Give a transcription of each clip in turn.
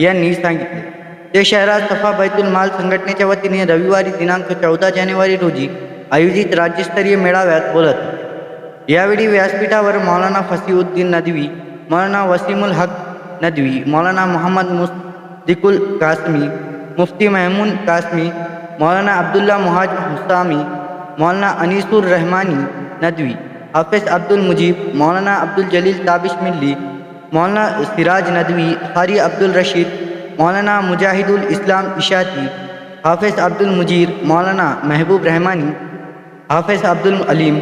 یا سی شہرات سفا بیت الگ رویواری دنانک چودہ جانوری روزی آیوجری میلاویات بولتے یاس پیٹا پر مولانا فصی الدین ندوی مولا وسیم حق ندوی مولا محمد مل کاسمی مفتی محمود کاسمی مولا عبد اللہ محد حسامی مولا انس رحمانی ندوی ہفیز عبد ال مجیب مولا عبد ال جلیز دابیش ملی مولانا سراج ندوی، قاری عبد الرشید مولانا مجاہد الاسلام اشاتی حافظ عبد المجیر مولانا محبوب رحمانی، حافظ عبد العلیم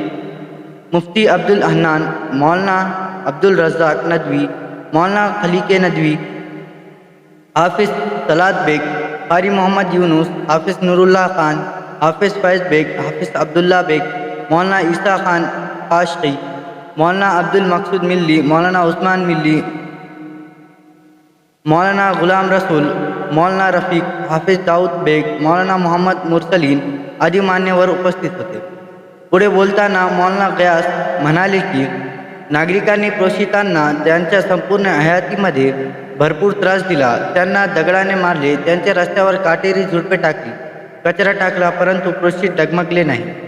مفتی عبد الحنان مولانا عبد الرزاق ندوی، مولانا خلیق ندوی، حافظ طلعت بیگ، قاری محمد یونس، حافظ نور اللہ خان، حافظ فیض بیگ، حافظ عبداللہ بیگ، مولانا عیسیٰ خان عاشقی مولانا عبد المقصود ملی، مولانا عثمان ملی، مولانا غلام رسول مولا رفیک حفیظ داؤد بیگ مولا محمد مورتلین آدی مانے پر مناس ملے کہ ناگرکان کنپور حیاتی مدد بھرپور ترس دگڑا نے مار لی رستیا پر کاٹے زڑپے ٹاپلی کچرا ٹاک پروشت ڈگمگل نہیں۔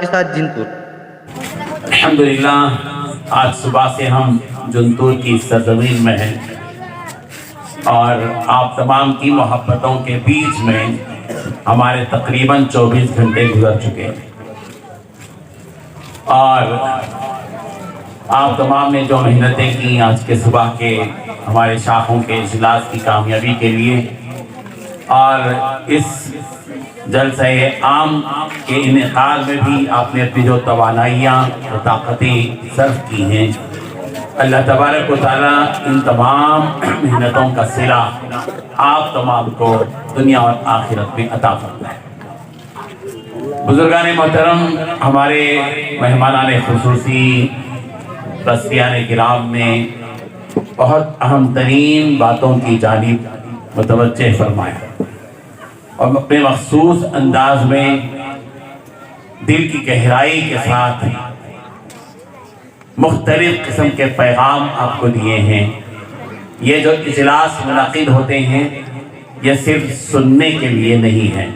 کے ساتھ جنتور الحمدللہ آج صبح سے ہم جنتور کی سرزمین میں ہیں اور آپ تمام کی محبتوں کے بیچ میں ہمارے تقریباً چوبیس گھنٹے گزر چکے ہیں اور آپ تمام نے جو محنتیں کی آج کے صبح کے ہمارے شاخوں کے اجلاس کی کامیابی کے لیے اور اس جلسہ عام کے انعقاد میں بھی آپ نے اپنی جو توانائیاں اور طاقتیں صرف کی ہیں، اللہ تبارک و تعالیٰ ان تمام محنتوں کا سرا آپ تمام کو دنیا اور آخرت میں عطا کرتا ہے بزرگان محترم، ہمارے مہمانان خصوصی دستیان کرام میں بہت اہم ترین باتوں کی جانب متوجہ فرمائے اور اپنے مخصوص انداز میں دل کی گہرائی کے ساتھ مختلف قسم کے پیغام آپ کو دیے ہیں۔ یہ جو اجلاس منعقد ہوتے ہیں، یہ صرف سننے کے لیے نہیں ہے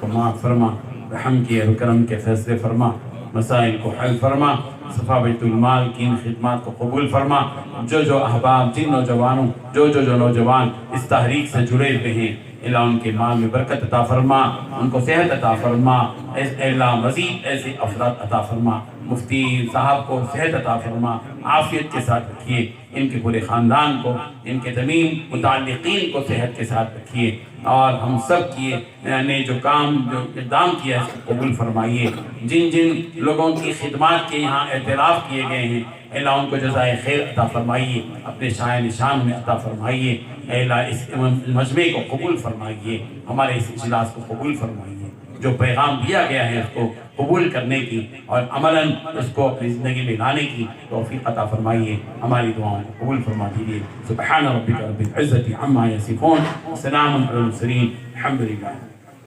فرما فرما، رحم کی کرم کے فیصلے فرما، مسائل کو حل فرما۔ صفا بیت المال کی ان خدمات کو قبول فرما۔ جو جو احباب، جن نوجوانوں، جو جو جو نوجوان اس تحریک سے جڑے ہوئے ہیں، اللہ ان کے مال میں برکت عطا فرما، ان کو صحت عطا فرما اللہ مزید ایسے افراد عطا فرما۔ مفتی صاحب کو صحت عطا فرما، عافیت کے ساتھ رکھیے، ان کے پورے خاندان کو، ان کے زمین متعلقین کو صحت کے ساتھ رکھیے، اور ہم سب کیے نے یعنی جو کام، جو اقدام کیا ہے قبول فرمائیے۔ جن جن لوگوں کی خدمات کے یہاں اعتراف کیے گئے ہیں اللہ ان کو جزائے خیر عطا فرمائیے، اپنے شاہ نشان میں عطا فرمائیے۔ اللہ اس مجمع کو قبول فرمائیے، ہمارے اس اجلاس کو قبول فرمائیے۔ جو پیغام دیا گیا ہے اس کو قبول کرنے کی اور عملاً اس کو اپنی زندگی میں لانے کی توفیق عطا فرمائیے۔ ہماری دعاؤں کو قبول فرما دیجیے۔ سبحان ربک رب العزت عما یصفون۔ سلام علی المرسلین۔ الحمد للہ